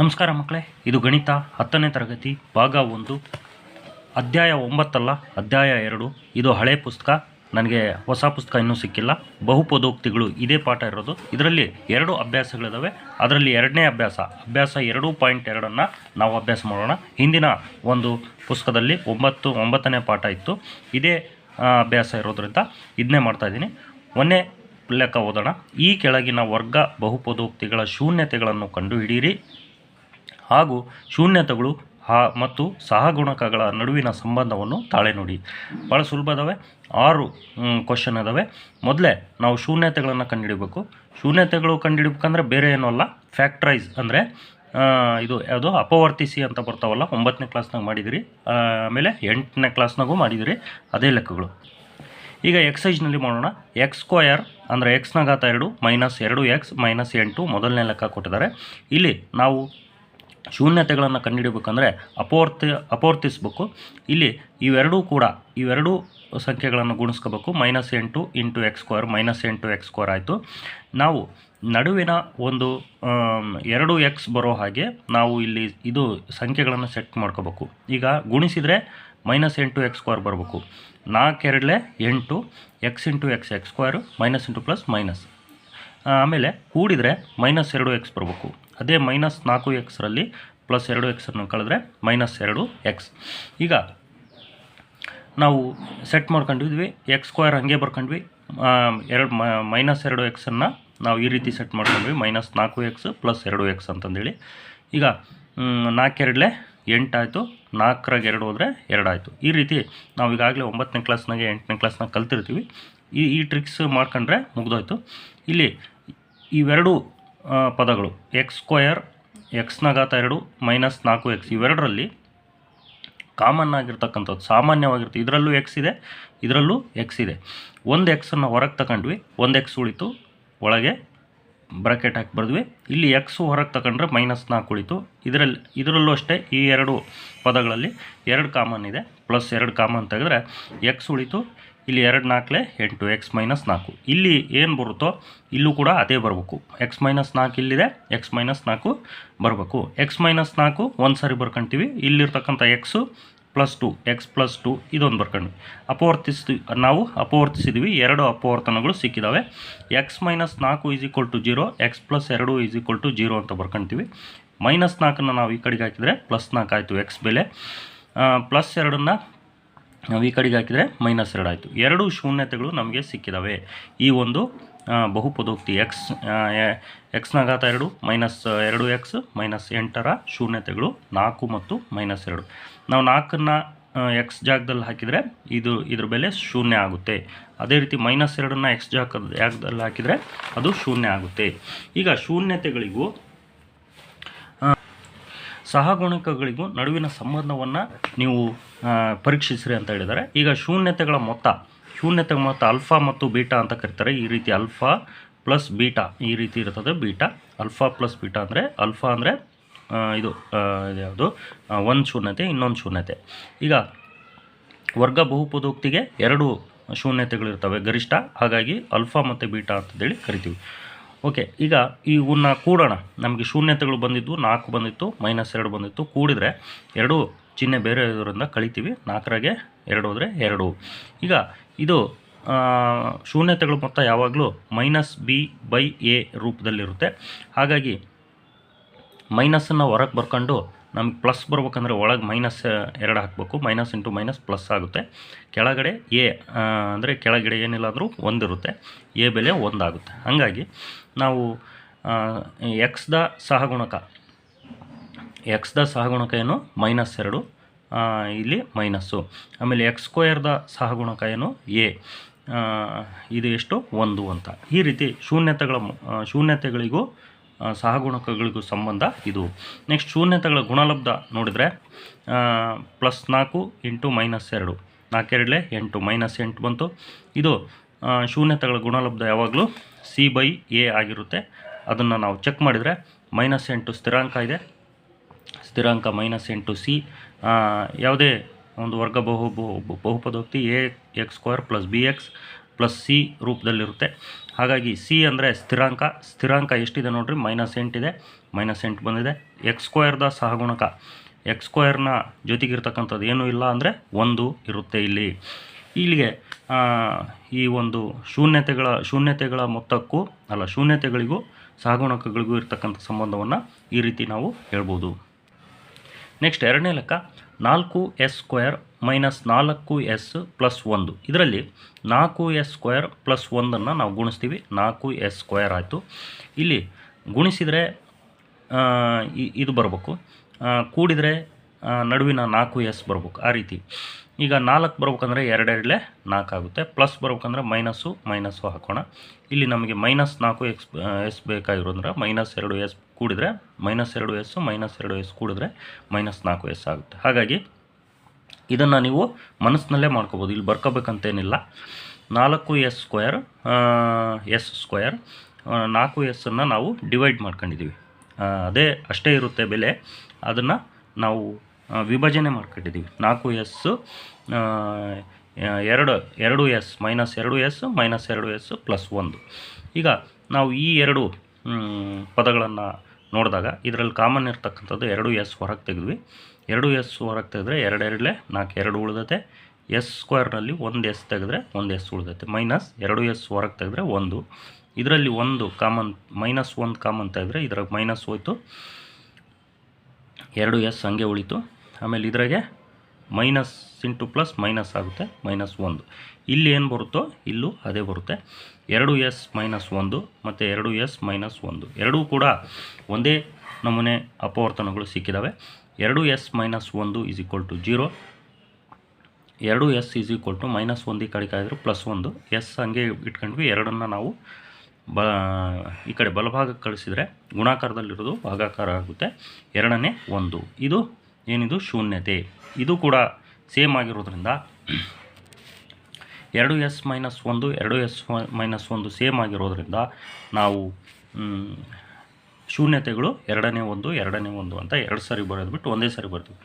ನಮಸ್ಕಾರ ಮಕ್ಕಳೇ, ಇದು ಗಣಿತ ಹತ್ತನೇ ತರಗತಿ, ಭಾಗ ಒಂದು, ಅಧ್ಯಾಯ ಒಂಬತ್ತಲ್ಲ, ಅಧ್ಯಾಯ ಎರಡು. ಇದು ಹಳೆ ಪುಸ್ತಕ, ನನಗೆ ಹೊಸ ಪುಸ್ತಕ ಇನ್ನೂ ಸಿಕ್ಕಿಲ್ಲ. ಬಹುಪದೋಕ್ತಿಗಳು ಇದೇ ಪಾಠ ಇರೋದು. ಇದರಲ್ಲಿ ಎರಡು ಅಭ್ಯಾಸಗಳಿದ್ದಾವೆ ಅದರಲ್ಲಿ ಎರಡನೇ ಅಭ್ಯಾಸ ಅಭ್ಯಾಸ ಎರಡು ಪಾಯಿಂಟ್ ಎರಡನ್ನು ನಾವು ಅಭ್ಯಾಸ ಮಾಡೋಣ. ಹಿಂದಿನ ಒಂದು ಪುಸ್ತಕದಲ್ಲಿ ಒಂಬತ್ತು, ಒಂಬತ್ತನೇ ಪಾಠ ಇತ್ತು. ಇದೇ ಅಭ್ಯಾಸ ಇರೋದ್ರಿಂದ ಇದನ್ನೇ ಮಾಡ್ತಾಯಿದ್ದೀನಿ ಒಂದೇ ಲೆಕ್ಕ ಓದೋಣ. ಈ ಕೆಳಗಿನ ವರ್ಗ ಬಹುಪದೋಕ್ತಿಗಳ ಶೂನ್ಯತೆಗಳನ್ನು ಕಂಡುಹಿಡಿಯಿರಿ. ಹಾಗೂ ಶೂನ್ಯತೆಗಳು ಹಾ ಮತ್ತು ಸಹಗುಣಕಗಳ ನಡುವಿನ ಸಂಬಂಧವನ್ನು ತಾಳೆ ನೋಡಿ. ಭಾಳ ಸುಲಭ ಇದಾವೆ ಆರು ಕ್ವಶನ್ ಅದಾವೆ? ಮೊದಲೇ ನಾವು ಶೂನ್ಯತೆಗಳನ್ನು ಕಂಡುಹಿಡಬೇಕು. ಶೂನ್ಯತೆಗಳು ಕಂಡುಹಿಡ್ಬೇಕಂದ್ರೆ ಬೇರೆ ಏನೂ ಅಲ್ಲ ಫ್ಯಾಕ್ಟ್ರೈಸ್ ಅಂದರೆ ಇದು ಯಾವುದು? ಅಪವರ್ತಿಸಿ ಅಂತ ಬರ್ತಾವಲ್ಲ, ಒಂಬತ್ತನೇ ಕ್ಲಾಸ್ನಾಗ ಮಾಡಿದಿರಿ ಆಮೇಲೆ ಎಂಟನೇ ಕ್ಲಾಸ್ನಾಗೂ ಮಾಡಿದಿರಿ, ಅದೇ ಲೆಕ್ಕಗಳು. ಈಗ ಎಕ್ಸೈಜ್ನಲ್ಲಿ ಮಾಡೋಣ. ಎಕ್ಸ್ ಸ್ಕ್ವಯರ್ ಅಂದರೆ ಎಕ್ಸ್ನ ಘಾತ ಎರಡು ಮೈನಸ್ ಎರಡು ಎಕ್ಸ್ ಮೈನಸ್ ಎಂಟು ಮೊದಲನೇ ಲೆಕ್ಕ ಕೊಟ್ಟಿದ್ದಾರೆ. ಇಲ್ಲಿ ನಾವು ಶೂನ್ಯತೆಗಳನ್ನು ಕಂಡುಹಿಡಬೇಕಂದ್ರೆ ಅಪೋರ್ತಿ, ಅಪೋರ್ತಿಸ್ಬೇಕು. ಇಲ್ಲಿ ಇವೆರಡೂ ಕೂಡ, ಇವೆರಡೂ ಸಂಖ್ಯೆಗಳನ್ನು ಗುಣಿಸ್ಕೋಬೇಕು. ಮೈನಸ್ ಎಂಟು ಇಂಟು ಎಕ್ಸ್ ಸ್ಕ್ವೇರ್, ಮೈನಸ್ ಎಂಟು ಎಕ್ಸ್ ಸ್ಕ್ವೇರ್ ಆಯಿತು. ನಾವು ನಡುವಿನ ಒಂದು ಎರಡು ಎಕ್ಸ್ ಬರೋ ಹಾಗೆ ನಾವು ಇಲ್ಲಿ ಇದು ಸಂಖ್ಯೆಗಳನ್ನು ಸೆಟ್ ಮಾಡ್ಕೋಬೇಕು. ಈಗ ಗುಣಿಸಿದರೆ ಮೈನಸ್ ಎಂಟು ಎಕ್ಸ್ ಸ್ಕ್ವೇರ್ ಬರಬೇಕು. ನಾಲ್ಕೆರಡಲೆ ಎಂಟು, x into x x square, minus into plus minus. ಆಮೇಲೆ ಕೂಡಿದರೆ ಮೈನಸ್ ಎರಡು ಎಕ್ಸ್ ಬರಬೇಕು. ಅದೇ ಮೈನಸ್ ನಾಲ್ಕು ಎಕ್ಸ್ರಲ್ಲಿ ಪ್ಲಸ್ ಎರಡು ಎಕ್ಸನ್ನು ಕಳೆದ್ರೆ ಮೈನಸ್ ಎರಡು ಎಕ್ಸ್ ಈಗ ನಾವು ಸೆಟ್ ಮಾಡ್ಕೊಂಡಿದ್ವಿ ಎಕ್ಸ್ ಸ್ಕ್ವೇರ್ ಹಾಗೆ ಬರ್ಕೊಂಡ್ವಿ. ಎರಡು ಮೈನಸ್ ಎರಡು ಎಕ್ಸನ್ನು ನಾವು ಈ ರೀತಿ ಸೆಟ್ ಮಾಡ್ಕೊಂಡ್ವಿ. ಮೈನಸ್ ನಾಲ್ಕು ಎಕ್ಸ್ ಪ್ಲಸ್ ಎರಡು ಎಕ್ಸ್ ಅಂತಂದೇಳಿ. ಈಗ ನಾಲ್ಕೆರಡಲೆ ಎಂಟಾಯಿತು ನಾಲ್ಕರಾಗ ಎರಡು ಹೋದರೆ ಎರಡಾಯಿತು ಈ ರೀತಿ ನಾವು ಈಗಾಗಲೇ ಒಂಬತ್ತನೇ ಕ್ಲಾಸ್ನಾಗೆ ಎಂಟನೇ ಕ್ಲಾಸ್ನಾಗ ಕಲ್ತಿರ್ತೀವಿ. ಈ ಈ ಟ್ರಿಕ್ಸ್ ಮಾಡ್ಕೊಂಡ್ರೆ ಮುಗ್ದೋಯ್ತು. ಇಲ್ಲಿ ಇವೆರಡು ಪದಗಳು ಎಕ್ಸ್ ಸ್ಕ್ವಯರ್ ಎಕ್ಸ್ನ ಘಾತ ಎರಡು ಮೈನಸ್ ನಾಲ್ಕು ಎಕ್ಸ್ ಇವೆರಡರಲ್ಲಿ ಕಾಮನ್ ಆಗಿರ್ತಕ್ಕಂಥದ್ದು, ಸಾಮಾನ್ಯವಾಗಿರುತ್ತೆ. ಇದರಲ್ಲೂ ಎಕ್ಸ್ ಇದೆ, ಇದರಲ್ಲೂ ಎಕ್ಸ್ ಇದೆ. ಒಂದು ಎಕ್ಸನ್ನು ಹೊರಗೆ ತಗೊಂಡ್ವಿ ಒಂದು ಎಕ್ಸ್ ಉಳಿತು, ಒಳಗೆ ಬ್ರಾಕೆಟ್ ಹಾಕಿ ಬರೆದ್ವಿ. ಇಲ್ಲಿ ಎಕ್ಸು ಹೊರಗೆ ತಗೊಂಡ್ರೆ ಮೈನಸ್ ನಾಲ್ಕು ಉಳಿತು. ಇದರಲ್ಲಿ, ಇದರಲ್ಲೂ ಅಷ್ಟೇ ಈ ಎರಡು ಪದಗಳಲ್ಲಿ ಎರಡು ಕಾಮನ್ ಇದೆ ಪ್ಲಸ್ ಎರಡು ಕಾಮನ್ ತೆಗೆದ್ರೆ ಎಕ್ಸ್ ಉಳಿತು ಇಲ್ಲಿ ಎರಡು ನಾಲ್ಕಲೆ, ಎಂಟು ಎಕ್ಸ್ ಮೈನಸ್ ನಾಲ್ಕು. ಇಲ್ಲಿ ಏನು ಬರುತ್ತೋ ಇಲ್ಲೂ ಕೂಡ ಅದೇ ಬರಬೇಕು. ಎಕ್ಸ್ ಮೈನಸ್ ನಾಲ್ಕು ಇಲ್ಲಿದೆ ಎಕ್ಸ್ ಮೈನಸ್ ನಾಲ್ಕು ಬರಬೇಕು. ಎಕ್ಸ್ ಮೈನಸ್ ನಾಲ್ಕು ಒಂದು ಸಾರಿ ಬರ್ಕೊಂತೀವಿ. ಇಲ್ಲಿರ್ತಕ್ಕಂಥ x plus two x plus two ಇದೊಂದು ಬರ್ಕೊಂಡ್ವಿ. ಅಪವರ್ತಿಸ್ತೀವಿ ನಾವು ಅಪವರ್ತಿಸಿದ್ವಿ. ಎರಡು ಅಪವರ್ತನಗಳು ಸಿಕ್ಕಿದ್ದಾವೆ ಎಕ್ಸ್ ಮೈನಸ್ ನಾಲ್ಕು is equal to zero x plus ಎರಡು ಈಸ್ ಈಕ್ವಲ್ ಟು ಜೀರೋ ಅಂತ ಬರ್ಕೊಂತೀವಿ. ಮೈನಸ್ ನಾಲ್ಕನ್ನು ನಾವು ಈ ಕಡೆಗೆ ಹಾಕಿದರೆ, ಪ್ಲಸ್ ನಾಲ್ಕು ಆಯಿತು ಎಕ್ಸ್ ಬೆಲೆ. ಪ್ಲಸ್ ಎರಡನ್ನು ನಾವು ಈ ಕಡೆಗೆ ಹಾಕಿದರೆ ಮೈನಸ್ ಎರಡು ಆಯಿತು. ಎರಡು ಶೂನ್ಯತೆಗಳು ನಮಗೆ ಸಿಕ್ಕಿದ್ದಾವೆ ಈ ಒಂದು ಬಹುಪದೋಕ್ತಿ ಎಕ್ಸ್ ಎಕ್ಸ್ನ ಘಾತ ಎರಡು ಮೈನಸ್ ಎರಡು ಎಕ್ಸ್ ಮೈನಸ್ ಎಂಟರ ಶೂನ್ಯತೆಗಳು ನಾಲ್ಕು ಮತ್ತು ಮೈನಸ್ ಎರಡು. ನಾವು ನಾಲ್ಕನ್ನು ಎಕ್ಸ್ ಜಾಗದಲ್ಲಿ ಹಾಕಿದರೆ ಇದು, ಇದ್ರ ಬೆಲೆ ಶೂನ್ಯ ಆಗುತ್ತೆ. ಅದೇ ರೀತಿ ಮೈನಸ್ ಎರಡನ್ನು ಎಕ್ಸ್ ಜಾಗ ಜಾಗದಲ್ಲಿ ಹಾಕಿದರೆ ಅದು ಶೂನ್ಯ ಆಗುತ್ತೆ. ಈಗ ಶೂನ್ಯತೆಗಳಿಗೂ ಸಹಗುಣಕಗಳಿಗೂ ನಡುವಿನ ಸಂಬಂಧವನ್ನು ನೀವು ಪರೀಕ್ಷಿಸ್ರಿ ಅಂತ ಹೇಳಿದ್ದಾರೆ. ಈಗ ಶೂನ್ಯತೆಗಳ ಮೊತ್ತ ಶೂನ್ಯತೆ ಮೊತ್ತ ಅಲ್ಫಾ ಮತ್ತು ಬೀಟಾ ಅಂತ ಕರೀತಾರೆ. ಈ ರೀತಿ ಅಲ್ಫಾ ಪ್ಲಸ್ ಬೀಟಾ, ಈ ರೀತಿ ಇರ್ತದೆ ಬೀಟಾ. ಅಲ್ಫಾ ಪ್ಲಸ್ ಬೀಟಾ ಅಂದರೆ, ಅಲ್ಫಾ ಅಂದರೆ ಇದು ಯಾವುದು? ಒಂದು ಶೂನ್ಯತೆ, ಇನ್ನೊಂದು ಶೂನ್ಯತೆ. ಈಗ ವರ್ಗ ಬಹುಪದೋಕ್ತಿಗೆ ಎರಡು ಶೂನ್ಯತೆಗಳಿರ್ತವೆ ಗರಿಷ್ಠ. ಹಾಗಾಗಿ ಅಲ್ಫಾ ಮತ್ತು ಬೀಟಾ ಅಂತೇಳಿ ಕರಿತೀವಿ. ಓಕೆ ಈಗ ಇವನ್ನ ಕೂಡೋಣ. ನಮಗೆ ಶೂನ್ಯತೆಗಳು ಬಂದಿದ್ದು ನಾಲ್ಕು ಬಂದಿತ್ತು ಮೈನಸ್ ಎರಡು ಬಂದಿತ್ತು. ಕೂಡಿದರೆ ಎರಡು ಚಿಹ್ನೆ ಬೇರೆ ಇರೋದ್ರಿಂದ ಕಳಿತೀವಿ. ನಾಲ್ಕರಾಗೆ ಎರಡು ಹೋದರೆ ಎರಡು. ಈಗ ಇದು ಶೂನ್ಯತೆಗಳು ಮೊತ್ತ ಯಾವಾಗಲೂ ಮೈನಸ್ ಬಿ ಬೈ ಎ ರೂಪದಲ್ಲಿರುತ್ತೆ. ಹಾಗಾಗಿ ಮೈನಸನ್ನು ಹೊರಗೆ ಬರ್ಕೊಂಡು ನಮ್ಗೆ ಪ್ಲಸ್ ಬರ್ಬೇಕಂದ್ರೆ ಒಳಗೆ ಮೈನಸ್ ಎರಡು ಹಾಕಬೇಕು. ಮೈನಸ್ ಇಂಟು ಮೈನಸ್ ಪ್ಲಸ್ ಆಗುತ್ತೆ. ಕೆಳಗಡೆ ಎ ಅಂದರೆ ಕೆಳಗಡೆ ಏನಿಲ್ಲ ಅಂದರೂ ಒಂದಿರುತ್ತೆ ಎ ಬೆಲೆ ಒಂದಾಗುತ್ತೆ ಹಾಗಾಗಿ ನಾವು ಎಕ್ಸ್ದ ಸಹಗುಣಕ ಎಕ್ಸ್ದ ಸಹಗುಣಕ ಏನು? ಮೈನಸ್ ಎರಡು. ಇಲ್ಲಿ ಮೈನಸ್ಸು ಆಮೇಲೆ ಎಕ್ಸ್ ಸ್ಕ್ವೇರ್ದ ಸಹಗುಣಕ ಏನು? ಎ ಇದು ಎಷ್ಟು? ಒಂದು ಅಂತ. ಈ ರೀತಿ ಶೂನ್ಯತೆಗಳ ಶೂನ್ಯತೆಗಳಿಗೂ ಸಹಗುಣಕಗಳಿಗೂ ಸಂಬಂಧ ಇದು. ನೆಕ್ಸ್ಟ್ ಶೂನ್ಯತೆಗಳ ಗುಣಲಬ್ಧ ನೋಡಿದರೆ ಪ್ಲಸ್ ನಾಲ್ಕು ಇಂಟು ಮೈನಸ್ ಎರಡು. ನಾಲ್ಕೆರಡಲೆ ಎಂಟು ಮೈನಸ್ ಎಂಟು ಬಂತು. ಇದು ಶೂನ್ಯತೆಗಳ ಗುಣಲಬ್ಧ ಯಾವಾಗಲೂ ಸಿ ಬೈ ಎ ಆಗಿರುತ್ತೆ. ಅದನ್ನು ನಾವು ಚೆಕ್ ಮಾಡಿದರೆ ಮೈನಸ್ ಎಂಟು ಸ್ಥಿರಾಂಕ ಇದೆ. ಸ್ಥಿರಾಂಕ ಮೈನಸ್ ಎಂಟು ಸಿ ಯಾವುದೇ ಒಂದು ವರ್ಗ ಬಹು ಬಹು, ಬಹುಪದೋಕ್ತಿ A x square plus B x plus C ರೂಪದಲ್ಲಿರುತ್ತೆ. ಹಾಗಾಗಿ ಸಿ ಅಂದರೆ ಸ್ಥಿರಾಂಕ. ಸ್ಥಿರಾಂಕ ಎಷ್ಟಿದೆ ನೋಡಿರಿ? ಮೈನಸ್ ಎಂಟಿದೆ ಮೈನಸ್ ಎಂಟು ಬಂದಿದೆ. ಎಕ್ಸ್ ಸ್ಕ್ವೇರ್ದ ಸಹಗುಣಕ. ಎಕ್ಸ್ ಸ್ಕ್ವೇರ್ನ ಜೊತೆಗಿರ್ತಕ್ಕಂಥದ್ದು ಏನೂ ಇಲ್ಲ ಅಂದರೆ ಒಂದು ಇರುತ್ತೆ ಇಲ್ಲಿ. ಇಲ್ಲಿಗೆ ಈ ಒಂದು ಶೂನ್ಯತೆಗಳ ಶೂನ್ಯತೆಗಳ ಮೊತ್ತಕ್ಕೂ, ಅಲ್ಲ ಶೂನ್ಯತೆಗಳಿಗೂ, ಸಹಗುಣಕಗಳಿಗೂ ಇರ್ತಕ್ಕಂಥ ಸಂಬಂಧವನ್ನು ಈ ರೀತಿ ನಾವು ಹೇಳ್ಬೋದು. ನೆಕ್ಸ್ಟ್ ಎರಡನೇ ಲೆಕ್ಕ. ನಾಲ್ಕು ಎಸ್ ಸ್ಕ್ವೇರ್ ಮೈನಸ್ ನಾಲ್ಕು ಎಸ್ ಪ್ಲಸ್ ಒಂದು. ಇದರಲ್ಲಿ ನಾಲ್ಕು ಎಸ್ ಸ್ಕ್ವೇರ್ ಪ್ಲಸ್ ಒಂದನ್ನು ನಾವು ಗುಣಿಸ್ತೀವಿ. ನಾಲ್ಕು ಎಸ್ ಸ್ಕ್ವೇರ್ ಆಯಿತು. ಇಲ್ಲಿ ಗುಣಿಸಿದರೆ ಇದು ಬರಬೇಕು. ಕೂಡಿದರೆ ನಡುವಿನ ನಾಲ್ಕು ಎಸ್ ಬರ್ಬೇಕು. ಆ ರೀತಿ. ಈಗ ನಾಲ್ಕು ಬರ್ಬೇಕಂದ್ರೆ ಎರಡೆರಡಲೆ ನಾಲ್ಕು ಆಗುತ್ತೆ. ಪ್ಲಸ್ ಬರ್ಬೇಕಂದ್ರೆ ಮೈನಸ್ಸು ಮೈನಸ್ಸು ಹಾಕೋಣ. ಇಲ್ಲಿ ನಮಗೆ ಮೈನಸ್ ನಾಲ್ಕು ಎಕ್ಸ್, ಎಸ್ ಬೇಕಾಗಿರೋದ್ರೆ ಮೈನಸ್ ಎರಡು ಎಸ್ ಕೂಡಿದರೆ ಮೈನಸ್ ಎರಡು ಎಸ್ ಮೈನಸ್ ಎರಡು ಎಸ್ ಕೂಡಿದ್ರೆ ಮೈನಸ್ ನಾಲ್ಕು ಎಸ್ ಆಗುತ್ತೆ. ಹಾಗಾಗಿ ಇದನ್ನು ನೀವು ಮನಸ್ಸಿನಲ್ಲೇ ಮಾಡ್ಕೋಬೋದು. ಇಲ್ಲಿ ಬರ್ಕೋಬೇಕಂತೇನಿಲ್ಲ. ನಾಲ್ಕು ಎಸ್ ಸ್ಕ್ವಯರ್ ಎಸ್ ಸ್ಕ್ವಯರ್ ನಾಲ್ಕು ಎಸ್ಸನ್ನು ನಾವು ಡಿವೈಡ್ ಮಾಡ್ಕೊಂಡಿದ್ದೀವಿ. ಅದೇ ಅಷ್ಟೇ ಇರುತ್ತೆ ಬೆಲೆ. ಅದನ್ನು ನಾವು ವಿಭಜನೆ ಮಾಡ್ಕೊಂಡಿದ್ದೀವಿ. ನಾಲ್ಕು ಎಸ್ಸು ಎರಡು ಎರಡು ಎಸ್ ಮೈನಸ್ ಎರಡು ಎಸ್ ಮೈನಸ್ ಎರಡು ಎಸ್ ಪ್ಲಸ್ ಒಂದು. ಈಗ ನಾವು ಈ ಎರಡು ಪದಗಳನ್ನು ನೋಡಿದಾಗ ಇದರಲ್ಲಿ ಕಾಮನ್ ಇರ್ತಕ್ಕಂಥದ್ದು ಎರಡು ಎಸ್ ಹೊರಗೆ ತೆಗೆದ್ವಿ. ಎರಡು ಎಸ್ ಹೊರಗೆ ತೆಗೆದ್ರೆ ಎರಡೆರಡಲೆ ನಾಲ್ಕು ಎರಡು ಉಳಿದತೆ. ಎಸ್ ಸ್ಕ್ವೇರ್ನಲ್ಲಿ ಒಂದು ಎಸ್ ತೆಗೆದ್ರೆ ಒಂದು ಎಸ್ ಉಳಿದತೆ. ಮೈನಸ್ ಎರಡು ಎಸ್ ಹೊರಗೆ ತೆಗೆದ್ರೆ ಒಂದು. ಇದರಲ್ಲಿ ಒಂದು ಕಾಮನ್ ಮೈನಸ್ ಒಂದು ಕಾಮನ್ ತೆಗೆದ್ರೆ ಇದ್ರಾಗ ಮೈನಸ್ ಹೋಯಿತು. ಎರಡು ಎಸ್ ಹಂಗೆ ಉಳಿತು. ಆಮೇಲೆ ಇದ್ರಾಗೆ ಮೈನಸ್ ಇಂಟು ಪ್ಲಸ್ ಮೈನಸ್ ಆಗುತ್ತೆ. ಮೈನಸ್ ಒಂದು. ಇಲ್ಲಿ ಏನು ಬರುತ್ತೋ ಇಲ್ಲೂ ಅದೇ ಬರುತ್ತೆ. ಎರಡು ಎಸ್ ಮೈನಸ್ ಒಂದು ಮತ್ತು ಎರಡು ಎಸ್ ಮೈನಸ್ ಒಂದು. ಎರಡೂ ಕೂಡ ಒಂದೇ ನಮೂನೆ ಅಪವರ್ತನಗಳು ಸಿಕ್ಕಿದ್ದಾವೆ ಎರಡು ಎಸ್ ಮೈನಸ್ ಒಂದು ಈಸ್ ಈಕ್ವಲ್ ಟು ಜೀರೋ ಎರಡು S is equal to minus ಒಂದು ಈ ಕಡೆ ಕಾಯಿದ್ರು ಪ್ಲಸ್ ಒಂದು. ಎಸ್ ಹಂಗೆ ಇಟ್ಕೊಂಡ್ವಿ. ಎರಡನ್ನು ನಾವು ಬ, ಈ ಕಡೆ ಬಲಭಾಗಕ್ಕೆ ಕಳಿಸಿದರೆ ಗುಣಾಕಾರದಲ್ಲಿರೋದು ಭಾಗಾಕಾರ ಆಗುತ್ತೆ. ಎರಡನೇ ಒಂದು. ಇದು ಏನಿದು? ಶೂನ್ಯತೆ. ಇದು ಕೂಡ ಸೇಮ್ ಆಗಿರೋದ್ರಿಂದ ಎರಡು ಎಸ್ ಮೈನಸ್ ಒಂದು, ಎರಡು ಎಸ್ ಮೈನಸ್ ಒಂದು ಸೇಮ್ ಆಗಿರೋದ್ರಿಂದ ನಾವು ಶೂನ್ಯತೆಗಳು ಎರಡನೇ ಒಂದು ಎರಡನೇ ಒಂದು ಅಂತ ಎರಡು ಸರಿ ಬರೆದ್ಬಿಟ್ಟು ಒಂದೇ ಸಾರಿ ಬರ್ತೀವಿ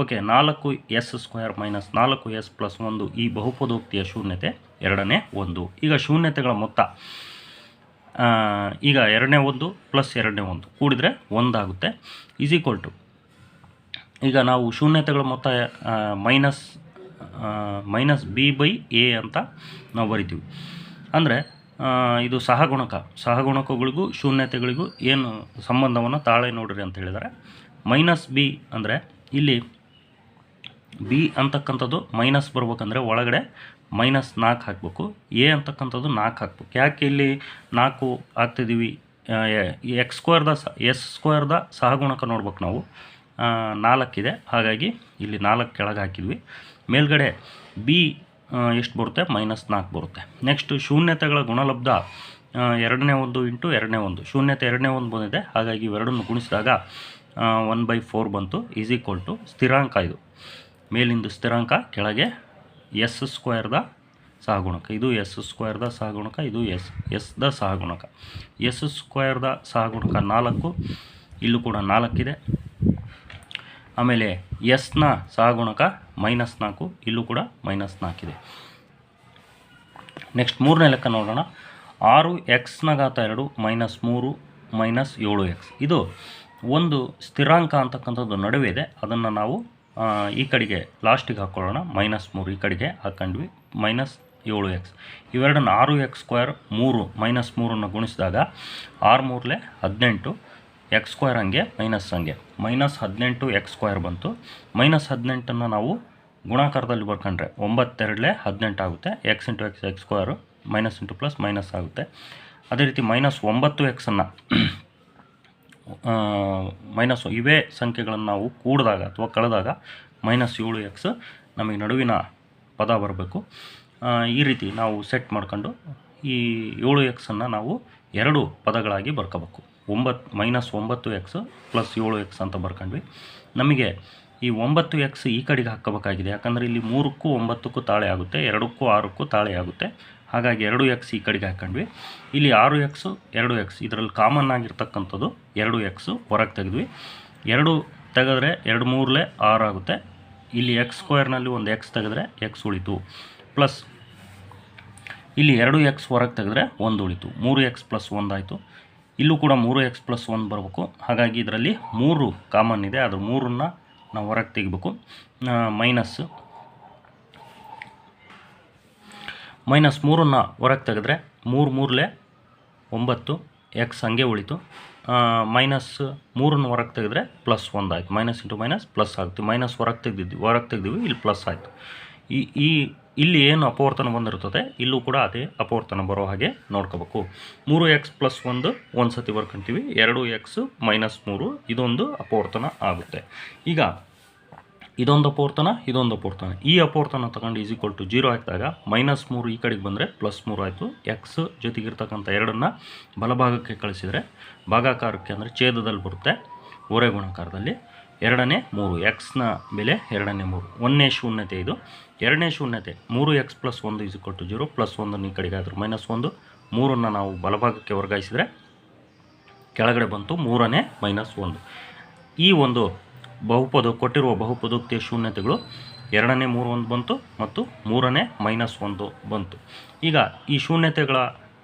ಓಕೆ, ನಾಲ್ಕು ಎಸ್ ಸ್ಕ್ವೇರ್ ಮೈನಸ್ ನಾಲ್ಕು ಎಸ್ ಪ್ಲಸ್ ಒಂದು ಈ ಬಹುಪದೋಕ್ತಿಯ ಶೂನ್ಯತೆ ಎರಡನೇ ಒಂದು. ಈಗ ಶೂನ್ಯತೆಗಳ ಮೊತ್ತ ಈಗ ಎರಡನೇ ಒಂದು ಪ್ಲಸ್ ಎರಡನೇ ಒಂದು ಕೂಡಿದರೆ ಒಂದಾಗುತ್ತೆ ಈಸ್ ಈಕ್ವಲ್ ಟು, ಈಗ ನಾವು ಶೂನ್ಯತೆಗಳ ಮೊತ್ತ minus minus B by A ಅಂತ ನಾವು ಬರಿತೀವಿ. ಅಂದರೆ ಇದು ಸಹಗುಣಕ. ಸಹಗುಣಕಗಳಿಗೂ ಶೂನ್ಯತೆಗಳಿಗೂ ಏನು ಸಂಬಂಧವನ್ನು ತಾಳೆ ನೋಡಿರಿ ಅಂತ ಹೇಳಿದರೆ, ಮೈನಸ್ ಬಿ ಅಂದರೆ ಇಲ್ಲಿ ಬಿ ಅಂತಕ್ಕಂಥದ್ದು ಮೈನಸ್ ಬರ್ಬೇಕಂದ್ರೆ ಒಳಗಡೆ ಮೈನಸ್ ನಾಲ್ಕು ಹಾಕಬೇಕು. ಎ ಅಂತಕ್ಕಂಥದ್ದು ನಾಲ್ಕು ಹಾಕ್ಬೇಕು. ಯಾಕೆ ಇಲ್ಲಿ ನಾಲ್ಕು ಹಾಕ್ತಿದ್ದೀವಿ? ಎಕ್ಸ್ ಸ್ಕ್ವೇರ್ದ ಸ, ಎಸ್ ಸ್ಕ್ವೇರ್ದ ಸಹಗುಣಕ ನೋಡ್ಬೇಕು ನಾವು. ನಾಲ್ಕಿದೆ. ಹಾಗಾಗಿ ಇಲ್ಲಿ ನಾಲ್ಕು ಕೆಳಗೆ ಹಾಕಿದ್ವಿ. ಮೇಲ್ಗಡೆ ಬಿ ಎಷ್ಟು ಬರುತ್ತೆ? ಮೈನಸ್ ನಾಲ್ಕು ಬರುತ್ತೆ. ನೆಕ್ಸ್ಟ್ ಶೂನ್ಯತೆಗಳ ಗುಣಲಬ್ಧ ಎರಡನೇ ಒಂದು ಇಂಟು ಎರಡನೇ ಒಂದು. ಶೂನ್ಯತೆ ಎರಡನೇ ಒಂದು ಬಂದಿದೆ. ಹಾಗಾಗಿ ಇವೆರಡನ್ನು ಗುಣಿಸಿದಾಗ ಒನ್ ಬೈ ಫೋರ್ ಬಂತು. ಈಸ್ ಈಕ್ವಲ್ ಟು ಸ್ಥಿರಾಂಕ ಇದು. ಮೇಲಿಂದು ಸ್ಥಿರಾಂಕ, ಕೆಳಗೆ ಎಸ್ ಸ್ಕ್ವೇರ್ದ ಸಹಗುಣಕ ಇದು ಎಸ್ ಸ್ಕ್ವೇರ್ದ ಸಹಗುಣಕ ಇದು ಎಸ್ ಎಸ್ದ ಸಹಗುಣಕ ಎಸ್ ಸ್ಕ್ವೇರ್ದ ಸಹಗುಣಕ ನಾಲ್ಕು. ಇಲ್ಲೂ ಕೂಡ ನಾಲ್ಕಿದೆ. ಆಮೇಲೆ ಎಸ್ನ ಸಹಗುಣಕ ಮೈನಸ್ ನಾಲ್ಕು, ಇಲ್ಲೂ ಕೂಡ ಮೈನಸ್ ನಾಲ್ಕಿದೆ ನೆಕ್ಸ್ಟ್ ಮೂರನೇ ಲೆಕ್ಕ ನೋಡೋಣ. ಆರು ಎಕ್ಸ್ನ ಘಾತ ಎರಡು, ಮೈನಸ್ ಮೂರು, ಮೈನಸ್ ಏಳು ಎಕ್ಸ್. ಇದು ಒಂದು ಸ್ಥಿರಾಂಕ ಅಂತಕ್ಕಂಥದ್ದು ನಡುವೆ ಇದೆ. ಅದನ್ನು ನಾವು ಈ ಕಡೆಗೆ ಲಾಸ್ಟಿಗೆ ಹಾಕ್ಕೊಳ್ಳೋಣ ಮೈನಸ್ ಮೂರು ಈ ಕಡೆಗೆ ಹಾಕ್ಕೊಂಡ್ವಿ ಮೈನಸ್ ಏಳು ಎಕ್ಸ್. ಇವೆರಡನ್ನು ಆರು ಎಕ್ಸ್ ಸ್ಕ್ವೇರ್ ಮೂರು ಮೈನಸ್ ಮೂರನ್ನು ಗುಣಿಸಿದಾಗ ಆರು ಮೂರಲೆ ಹದಿನೆಂಟು. ಎಕ್ಸ್ ಸ್ಕ್ವೇರ್ ಹಂಗೆ ಮೈನಸ್ ಹಂಗೆ. ಮೈನಸ್ ಹದಿನೆಂಟು ಎಕ್ಸ್ ಸ್ಕ್ವೇರ್ ಬಂತು. ಮೈನಸ್ ಹದಿನೆಂಟನ್ನು ನಾವು ಗುಣಾಕಾರದಲ್ಲಿ ಬರ್ಕೊಂಡ್ರೆ ಒಂಬತ್ತೆರಡಲೆ ಹದಿನೆಂಟು ಆಗುತ್ತೆ. X into x x square minus into plus minus ಆಗುತ್ತೆ. ಅದೇ ರೀತಿ ಮೈನಸ್ ಒಂಬತ್ತು ಎಕ್ಸನ್ನು ಮೈನಸ್ ಇವೇ ಸಂಖ್ಯೆಗಳನ್ನು ನಾವು ಕೂಡಿದಾಗ ಅಥವಾ ಕಳೆದಾಗ ಮೈನಸ್ ಏಳು ಎಕ್ಸ್ ನಮಗೆ ನಡುವಿನ ಪದ ಬರಬೇಕು. ಈ ರೀತಿ ನಾವು ಸೆಟ್ ಮಾಡ್ಕೊಂಡು ಈ ಏಳು ಎಕ್ಸನ್ನು ನಾವು ಎರಡು ಪದಗಳಾಗಿ ಬರ್ಕೋಬೇಕು. ಒಂಬತ್ತು ಮೈನಸ್ ಒಂಬತ್ತು ಎಕ್ಸ್ ಪ್ಲಸ್ ಏಳು ಎಕ್ಸ್ ಅಂತ ಬರ್ಕೊಂಡ್ವಿ. ನಮಗೆ ಈ ಒಂಬತ್ತು ಎಕ್ಸ್ ಈ ಕಡೆಗೆ ಹಾಕಬೇಕಾಗಿದೆ ಯಾಕಂದರೆ ಇಲ್ಲಿ ಮೂರಕ್ಕೂ ಒಂಬತ್ತಕ್ಕೂ ತಾಳೆ ಆಗುತ್ತೆ, ಎರಡಕ್ಕೂ ಆರಕ್ಕೂ ತಾಳೆ ಆಗುತ್ತೆ. ಹಾಗಾಗಿ ಎರಡು ಎಕ್ಸ್ ಈ ಕಡೆಗೆ ಹಾಕ್ಕೊಂಡ್ವಿ. ಇಲ್ಲಿ ಆರು ಎಕ್ಸು ಎರಡು ಎಕ್ಸ್ ಇದರಲ್ಲಿ ಕಾಮನ್ ಆಗಿರ್ತಕ್ಕಂಥದ್ದು ಎರಡು ಎಕ್ಸು ಹೊರಗೆ ತೆಗೆದ್ವಿ. ಎರಡು ತೆಗೆದ್ರೆ ಎರಡು ಮೂರಲೇ ಆರು ಆಗುತ್ತೆ. ಇಲ್ಲಿ ಎಕ್ಸ್ ಸ್ಕ್ವೇರ್ನಲ್ಲಿ ಒಂದು ಎಕ್ಸ್ ತೆಗೆದ್ರೆ ಎಕ್ಸ್ ಉಳಿತು. ಪ್ಲಸ್ ಇಲ್ಲಿ ಎರಡು ಎಕ್ಸ್ ಹೊರಗೆ ತೆಗೆದ್ರೆ ಒಂದು ಉಳಿತು. ಮೂರು ಎಕ್ಸ್ ಪ್ಲಸ್ ಒಂದಾಯಿತು ಇಲ್ಲೂ ಕೂಡ ಮೂರು ಎಕ್ಸ್ ಪ್ಲಸ್ ಒನ್ ಬರಬೇಕು. ಹಾಗಾಗಿ ಇದರಲ್ಲಿ ಮೂರು ಕಾಮನ್ ಇದೆ. ಅದ್ರ ಮೂರನ್ನ ನಾವು ಹೊರಗೆ ತೆಗಿಬೇಕು. ಮೈನಸ್ ಮೈನಸ್ ಮೂರನ್ನ ಹೊರಗೆ ತೆಗೆದ್ರೆ ಮೂರು ಮೂರಲೆ ಒಂಬತ್ತು ಎಕ್ಸ್ ಹಂಗೆ ಉಳಿತು. ಮೈನಸ್ ಮೂರನ್ನ ಹೊರಗೆ ತೆಗೆದ್ರೆ ಪ್ಲಸ್ ಒಂದು ಆಯಿತು. ಮೈನಸ್ ಇಂಟು ಮೈನಸ್ ಪ್ಲಸ್ ಆಗುತ್ತೆ. ಮೈನಸ್ ಹೊರಗೆ ತೆಗೆದಿದ್ವಿ ಹೊರಗೆ ತೆಗೆದಿವಿ, ಇಲ್ಲಿ ಪ್ಲಸ್ ಆಯಿತು. ಈ ಈ ಇಲ್ಲಿ ಏನು ಅಪವರ್ತನ ಬಂದಿರ್ತದೆ ಇಲ್ಲೂ ಕೂಡ ಅದೇ ಅಪವರ್ತನ ಬರೋ ಹಾಗೆ ನೋಡ್ಕೋಬೇಕು. ಮೂರು ಎಕ್ಸ್ ಪ್ಲಸ್ ಒಂದು ಒಂದು ಸತಿ ಬರ್ಕೊಂತೀವಿ. ಎರಡು ಎಕ್ಸ್ ಮೈನಸ್ ಮೂರು, ಇದೊಂದು ಅಪವರ್ತನ ಆಗುತ್ತೆ. ಈಗ, ಇದೊಂದು ಅಪವರ್ತನ ಇದೊಂದು ಅಪವರ್ತನ. ಈ ಅಪವರ್ತನ ತಗೊಂಡು ಈಸ್ ಈಕ್ವಲ್ ಟು ಜೀರೋ ಹಾಕಿದಾಗ ಮೈನಸ್ ಮೂರು ಈ ಕಡೆಗೆ ಬಂದರೆ ಪ್ಲಸ್ ಮೂರು ಆಯಿತು. ಎಕ್ಸ್ ಜೊತೆಗಿರ್ತಕ್ಕಂಥ ಎರಡನ್ನು ಬಲಭಾಗಕ್ಕೆ ಕಳಿಸಿದರೆ ಭಾಗಾಕಾರಕ್ಕೆ ಅಂದರೆ ಛೇದದಲ್ಲಿ ಬರುತ್ತೆ. ಓರೆ ಗುಣಾಕಾರದಲ್ಲಿ. ಎರಡನೇ ಮೂರು ಎಕ್ಸ್ನ ಬೆಲೆ ಎರಡನೇ ಮೂರು. ಒಂದನೇ ಶೂನ್ಯತೆ ಇದು. ಎರಡನೇ ಶೂನ್ಯತೆ, ಮೂರು ಎಕ್ಸ್ ಪ್ಲಸ್ ಒಂದು ಇಸ್ ಕೊಟ್ಟು ಜೀರೋ ಪ್ಲಸ್ ಒಂದು ಈ ಕಡೆಗೆ ಆದರೂ ಮೈನಸ್ ಒಂದು. ಮೂರನ್ನು ನಾವು ಬಲಭಾಗಕ್ಕೆ ವರ್ಗಾಯಿಸಿದರೆ ಕೆಳಗಡೆ ಬಂತು ಮೂರನೇ ಮೈನಸ್ ಒಂದು. ಈ ಒಂದು ಬಹುಪದ, ಕೊಟ್ಟಿರುವ ಬಹುಪದೋಕ್ತಿಯ ಶೂನ್ಯತೆಗಳು ಎರಡನೇ ಮೂರು ಒಂದು ಬಂತು ಮತ್ತು ಮೂರನೇ ಮೈನಸ್ ಒಂದು ಬಂತು. ಈಗ ಈ ಶೂನ್ಯತೆಗಳ,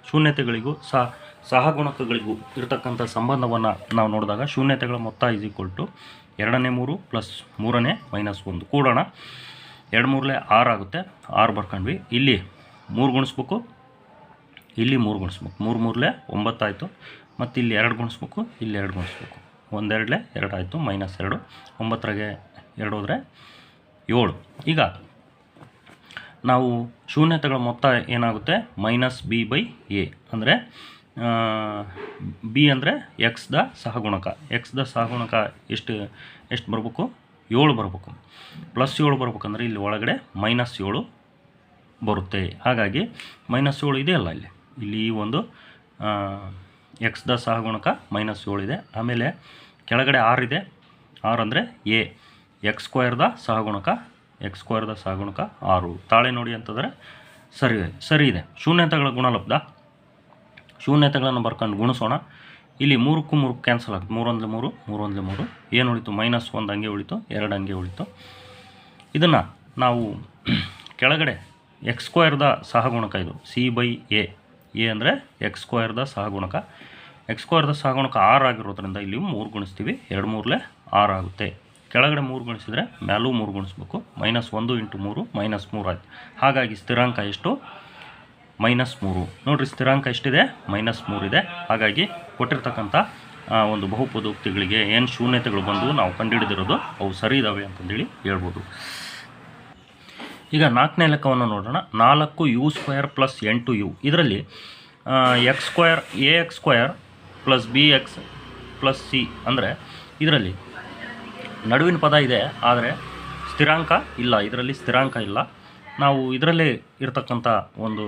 ಶೂನ್ಯತೆಗಳಿಗೂ ಸಹ, ಸಹಗುಣಕಗಳಿಗೂ ಇರತಕ್ಕಂಥ ಸಂಬಂಧವನ್ನು ನಾವು ನೋಡಿದಾಗ ಶೂನ್ಯತೆಗಳ ಮೊತ್ತ ಈಸ್ ಈಕ್ವಲ್ ಟು ಎರಡನೇ ಮೂರು ಪ್ಲಸ್ ಮೂರನೇ ಮೈನಸ್ ಒಂದು. ಕೂಡೋಣ. ಎರಡು ಮೂರಲೆ ಆರು ಆಗುತ್ತೆ. ಆರು ಬರ್ಕೊಂಡ್ವಿ. ಇಲ್ಲಿ ಮೂರು ಗುಣಿಸ್ಬೇಕು. ಇಲ್ಲಿ ಮೂರು ಗುಣಿಸ್ಬೇಕು. ಮೂರು ಮೂರಲೆ ಒಂಬತ್ತಾಯಿತು ಮತ್ತು ಇಲ್ಲಿ ಎರಡು ಗುಣಿಸ್ಬೇಕು. ಇಲ್ಲಿ ಎರಡು ಗುಣಿಸ್ಬೇಕು. ಒಂದೆರಡಲೆ ಎರಡು ಆಯಿತು. ಮೈನಸ್ ಎರಡು. ಒಂಬತ್ತರಾಗೆ ಎರಡು ಹೋದರೆ ಏಳು. ಈಗ ನಾವು ಶೂನ್ಯತೆಗಳ ಮೊತ್ತ ಏನಾಗುತ್ತೆ? Minus B by A. ಅಂದರೆ ಬಿ ಅಂದರೆ ದ ಸಹಗುಣಕ. ಎಕ್ಸ್ ದ ಸಹಗುಣಕ ಎಷ್ಟು ಎಷ್ಟು ಬರಬೇಕು? ಏಳು ಬರಬೇಕು. ಪ್ಲಸ್ ಏಳು ಬರ್ಬೇಕಂದ್ರೆ ಇಲ್ಲಿ ಒಳಗಡೆ ಮೈನಸ್ ಏಳು ಬರುತ್ತೆ. ಹಾಗಾಗಿ ಮೈನಸ್ ಏಳು ಇದೆಯಲ್ಲ ಇಲ್ಲಿ. ಇಲ್ಲಿ ಈ ಒಂದು ದ ಸಹಗುಣಕ ಮೈನಸ್ ಏಳು ಇದೆ. ಆಮೇಲೆ ಕೆಳಗಡೆ ಆರ್ ಇದೆ. ಆರ್ ಅಂದರೆ ಎ ಎಕ್ಸ್ ದ ಸಹಗುಣಕ ಎಕ್ಸ್ ದ ಸಹಗುಣಕ ಆರು. ತಾಳೆ ನೋಡಿ ಅಂತಂದರೆ ಸರಿ ಸರಿ ಇದೆ. ಶೂನ್ಯತೆಗಳ ಗುಣಲಬ್ಧ. ಶೂನ್ಯತೆಗಳನ್ನು ಬರ್ಕೊಂಡು ಗುಣಿಸೋಣ. ಇಲ್ಲಿ ಮೂರಕ್ಕೂ ಮೂರು ಕ್ಯಾನ್ಸಲ್ ಆಗುತ್ತೆ ಮೂರೊಂದಲೆ ಮೂರು ಮೂರೊಂದಲೆ ಮೂರು. ಏನು ಉಳಿತು? ಮೈನಸ್ ಒಂದು ಹಂಗೆ ಉಳಿತು? ಎರಡು ಹಂಗೆ ಉಳಿತು? ಇದನ್ನು ನಾವು ಕೆಳಗಡೆ ಎಕ್ಸ್ ಸ್ಕ್ವೇರ್ದ ಸಹಗುಣಕ ಇದು. ಸಿ ಬೈ ಎ ಎ ಅಂದರೆ ಎಕ್ಸ್ ಸ್ಕ್ವೇರ್ದ ಸಹಗುಣಕ. ಎಕ್ಸ್ ಸ್ಕ್ವೇರ್ದ ಸಹಗುಣಕ ಆರು ಆಗಿರೋದ್ರಿಂದ ಇಲ್ಲಿ ಮೂರು ಗುಣಿಸ್ತೀವಿ. ಎರಡು ಮೂರಲೆ ಆರು ಆಗುತ್ತೆ. ಕೆಳಗಡೆ ಮೂರು ಗುಣಿಸಿದರೆ ಮ್ಯಾಲೂ ಮೂರು ಗುಣಿಸ್ಬೇಕು. ಮೈನಸ್ ಒಂದು ಇಂಟು ಮೂರು, ಮೈನಸ್ ಮೂರು ಆಯ್ತು. ಹಾಗಾಗಿ ಸ್ಥಿರಾಂಕ ಎಷ್ಟು? ಮೈನಸ್ ಮೂರು. ನೋಡಿರಿ ಸ್ಥಿರಾಂಕ ಎಷ್ಟಿದೆ? ಮೈನಸ್ ಮೂರಿದೆ ಹಾಗಾಗಿ ಕೊಟ್ಟಿರ್ತಕ್ಕಂಥ ಒಂದು ಬಹುಪದೋಕ್ತಿಗಳಿಗೆ ಏನು ಶೂನ್ಯತೆಗಳು ಬಂದು ನಾವು ಕಂಡುಹಿಡಿದಿರೋದು ಅವು ಸರಿ ಇದ್ದಾವೆ ಅಂತಂದೇಳಿ ಹೇಳ್ಬೋದು. ಈಗ ನಾಲ್ಕನೇ ಲೆಕ್ಕವನ್ನು ನೋಡೋಣ. ನಾಲ್ಕು ಯು ಸ್ಕ್ವಯರ್ ಪ್ಲಸ್ ಎಂಟು ಯು. ಇದರಲ್ಲಿ x square a x square plus b x plus c. ಅಂದರೆ ಇದರಲ್ಲಿ ನಡುವಿನ ಪದ ಇದೆ, ಆದರೆ ಸ್ಥಿರಾಂಕ ಇಲ್ಲ. ಇದರಲ್ಲಿ ಸ್ಥಿರಾಂಕ ಇಲ್ಲ. ನಾವು ಇದರಲ್ಲೇ ಇರತಕ್ಕಂಥ ಒಂದು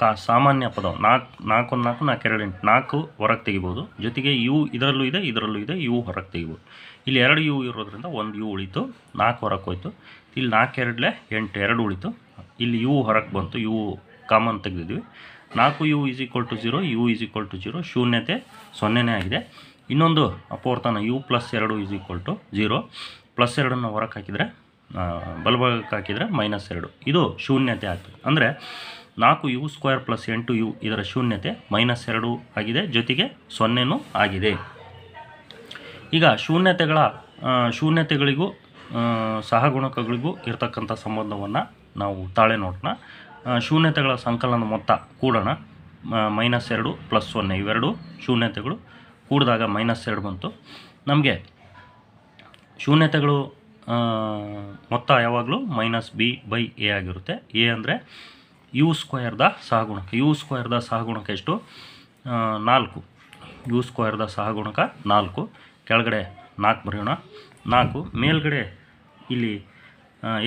ಕಾ, ಸಾಮಾನ್ಯ ಪದ ನಾಲ್ಕು ನಾಲ್ಕು ನಾಲ್ಕು ನಾಲ್ಕು, ಎರಡು, ಎಂಟು, ನಾಲ್ಕು ಹೊರಗೆ ತೆಗಿಬೋದು. ಜೊತೆಗೆ ಯು ಇದರಲ್ಲೂ ಇದೆ ಇದರಲ್ಲೂ ಇದೆ ಯು ಹೊರಗೆ ತೆಗಿಬೋದು. ಇಲ್ಲಿ ಎರಡು ಯು ಇರೋದ್ರಿಂದ ಒಂದು ಯು ಉಳಿತು, ನಾಲ್ಕು ಹೊರಗೆ ಹೋಯಿತು. ಇಲ್ಲಿ ನಾಲ್ಕು, ಎರಡಲೇ ಎಂಟು, ಎರಡು ಉಳಿತು. ಇಲ್ಲಿ ಯು ಹೊರಗೆ ಬಂತು ಯು ಕಾಮನ್ ತೆಗೆದಿದ್ವಿ. ನಾಲ್ಕು u is equal to zero u is equal to zero ಶೂನ್ಯತೆ ಸೊನ್ನೆನೇ ಆಗಿದೆ. ಇನ್ನೊಂದು ಅಪವರ್ತನ ಯು ಪ್ಲಸ್ ಎರಡು is equal to zero plus ಎರಡನ್ನು ಹೊರಗೆ ಹಾಕಿದರೆ ಬಲಭಾಗಕ್ಕೆ ಹಾಕಿದರೆ ಮೈನಸ್ ಎರಡು. ಇದು ಶೂನ್ಯತೆ ಆಗ್ತದೆ. ಅಂದರೆ ನಾಲ್ಕು ಯು ಸ್ಕ್ವೇರ್ ಪ್ಲಸ್ ಎಂಟು ಯು ಇದರ ಶೂನ್ಯತೆ ಮೈನಸ್ ಎರಡು ಆಗಿದೆ, ಜೊತೆಗೆ ಸೊನ್ನೆನೂ ಆಗಿದೆ. ಈಗ ಶೂನ್ಯತೆಗಳ ಶೂನ್ಯತೆಗಳಿಗೂ ಸಹಗುಣಕಗಳಿಗೂ ಇರತಕ್ಕಂಥ ಸಂಬಂಧವನ್ನು ನಾವು ತಾಳೆ ನೋಡೋಣ. ಶೂನ್ಯತೆಗಳ ಸಂಕಲನ ಮೊತ್ತ ಕೂಡೋಣ ಮೈನಸ್ ಎರಡು ಪ್ಲಸ್ ಸೊನ್ನೆ ಇವೆರಡು ಶೂನ್ಯತೆಗಳು. ಕೂಡಿದಾಗ ಮೈನಸ್ ಎರಡು ಬಂತು. ನಮಗೆ ಶೂನ್ಯತೆಗಳು ಮೊತ್ತ ಯಾವಾಗಲೂ ಮೈನಸ್ ಬಿ ಬೈ ಎ ಆಗಿರುತ್ತೆ. ಎ ಅಂದರೆ ಯು ಸ್ಕ್ವಯರ್ದ ಸಹಗುಣಕ. ಯು ಸ್ಕ್ವಯರ್ದ ಸಹಗುಣಕ ಎಷ್ಟು? ನಾಲ್ಕು. ಯು ಸ್ಕ್ವಯರ್ದ ಸಹಗುಣಕ ನಾಲ್ಕು. ಕೆಳಗಡೆ ನಾಲ್ಕು ಬರೆಯೋಣ. ನಾಲ್ಕು. ಮೇಲ್ಗಡೆ ಇಲ್ಲಿ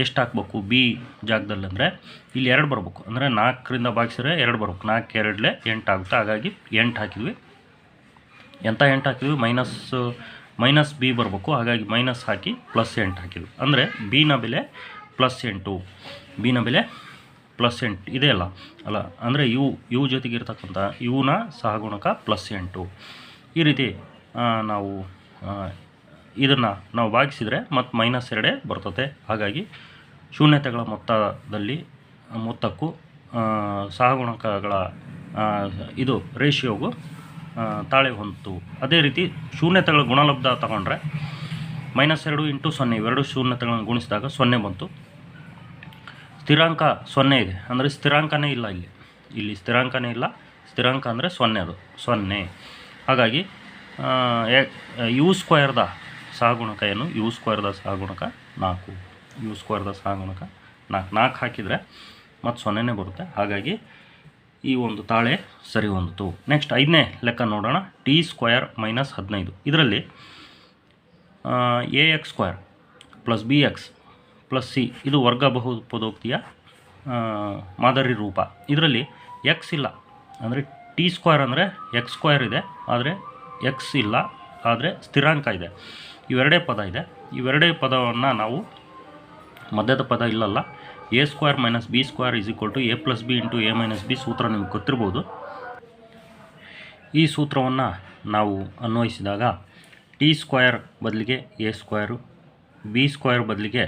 ಎಷ್ಟು ಹಾಕ್ಬೇಕು? ಬಿ ಜಾಗದಲ್ಲಿ ಅಂದರೆ ಇಲ್ಲಿ ಎರಡು ಬರಬೇಕು. ಅಂದರೆ ನಾಲ್ಕರಿಂದ ಭಾಗಿಸಿದ್ರೆ ಎರಡು ಬರಬೇಕು. ನಾಲ್ಕು ಎರಡಲೆ ಎಂಟು ಆಗುತ್ತೆ. ಹಾಗಾಗಿ ಎಂಟು ಹಾಕಿದ್ವಿ. ಎಂಥ ಎಂಟು ಹಾಕಿದ್ವಿ? ಮೈನಸ್ ಮೈನಸ್ ಬಿ ಬರಬೇಕು, ಹಾಗಾಗಿ ಮೈನಸ್ ಹಾಕಿ ಪ್ಲಸ್ ಎಂಟು ಹಾಕಿದ್ವಿ ಅಂದರೆ ಬಿನ ಬೆಲೆ ಪ್ಲಸ್ ಎಂಟು ಬಿನ ಬೆಲೆ ಪ್ಲಸ್ ಎಂಟು, ಇದೆ ಅಲ್ಲ. ಅಲ್ಲ, ಅಂದರೆ ಯು ಯು ಜೊತೆಗೆ ಇರ್ತಕ್ಕಂಥ ಸಹಗುಣಕ ಪ್ಲಸ್ ಎಂಟು. ಈ ರೀತಿ ನಾವು ಇದನ್ನು ನಾವು ಭಾಗಿಸಿದರೆ ಮತ್ತು ಮೈನಸ್ ಎರಡೇ ಬರ್ತದೆ ಹಾಗಾಗಿ ಶೂನ್ಯತೆಗಳ ಮೊತ್ತದಲ್ಲಿ, ಮೊತ್ತಕ್ಕೂ ಸಹಗುಣಕಗಳ ಇದು ರೇಷಿಯೋಗೂ ತಾಳೆ ಹೊಂತು. ಅದೇ ರೀತಿ ಶೂನ್ಯತೆಗಳ ಗುಣಲಬ್ಧ ತಗೊಂಡ್ರೆ ಮೈನಸ್ ಎರಡು ಇಂಟು ಸೊನ್ನೆ, ಇವೆರಡು ಶೂನ್ಯತೆಗಳನ್ನು ಗುಣಿಸಿದಾಗ ಸೊನ್ನೆ ಬಂತು. ಸ್ಥಿರಾಂಕ ಸೊನ್ನೆ ಇದೆ. ಅಂದರೆ ಸ್ಥಿರಾಂಕನೇ ಇಲ್ಲ ಇಲ್ಲಿ. ಇಲ್ಲಿ ಸ್ಥಿರಾಂಕನೇ ಇಲ್ಲ. ಸ್ಥಿರಾಂಕ ಅಂದರೆ ಸೊನ್ನೆ ಅದು. ಸೊನ್ನೆ. ಹಾಗಾಗಿ ಯು ಸ್ಕ್ವೇರ್ದ ಸಹಗುಣಕ ಏನು? ಯು ಸ್ಕ್ವೇರ್ದ ಸಹಗುಣಕ ನಾಲ್ಕು. ಯು ಸ್ಕ್ವೇರ್ದ ಸಹಗುಣಕ ನಾಲ್ಕು. ನಾಲ್ಕು ಹಾಕಿದರೆ ಮತ್ತು ಸೊನ್ನೆನೇ ಬರುತ್ತೆ. ಹಾಗಾಗಿ ಈ ಒಂದು ತಾಳೆ ಸರಿ ಹೊಂದಿತು. ನೆಕ್ಸ್ಟ್ ಐದನೇ ಲೆಕ್ಕ ನೋಡೋಣ. ಟಿ ಸ್ಕ್ವಯರ್ ಮೈನಸ್ ಹದಿನೈದು. ಇದರಲ್ಲಿ a x square plus b x plus c ಇದು ವರ್ಗ ಬಹುಪದೋಕ್ತಿಯ ಮಾದರಿ ರೂಪ. ಇದರಲ್ಲಿ ಎಕ್ಸ್ ಇಲ್ಲ. ಅಂದರೆ ಟಿ ಸ್ಕ್ವಯರ್ ಅಂದರೆ ಎಕ್ಸ್ ಸ್ಕ್ವಯರ್ ಇದೆ. ಆದರೆ ಎಕ್ಸ್ ಇಲ್ಲ. ಆದರೆ ಸ್ಥಿರಾಂಕ ಇದೆ. ಇವೆರಡೇ ಪದ ಇದೆ. ಇವೆರಡೇ ಪದವನ್ನು ನಾವು ಮಧ್ಯದ ಪದ ಇಲ್ಲಲ್ಲ. A square minus b square is equal to a plus b into a minus b ಸೂತ್ರ ನಿಮ್ಗೆ ಗೊತ್ತಿರ್ಬೋದು. ಈ ಸೂತ್ರವನ್ನು ನಾವು ಅನ್ವಯಿಸಿದಾಗ ಟಿ ಸ್ಕ್ವೇರ್ ಬದಲಿಗೆ ಎ ಸ್ಕ್ವೇರು ಬಿ ಸ್ಕ್ವೇರ್ ಬದಲಿಗೆ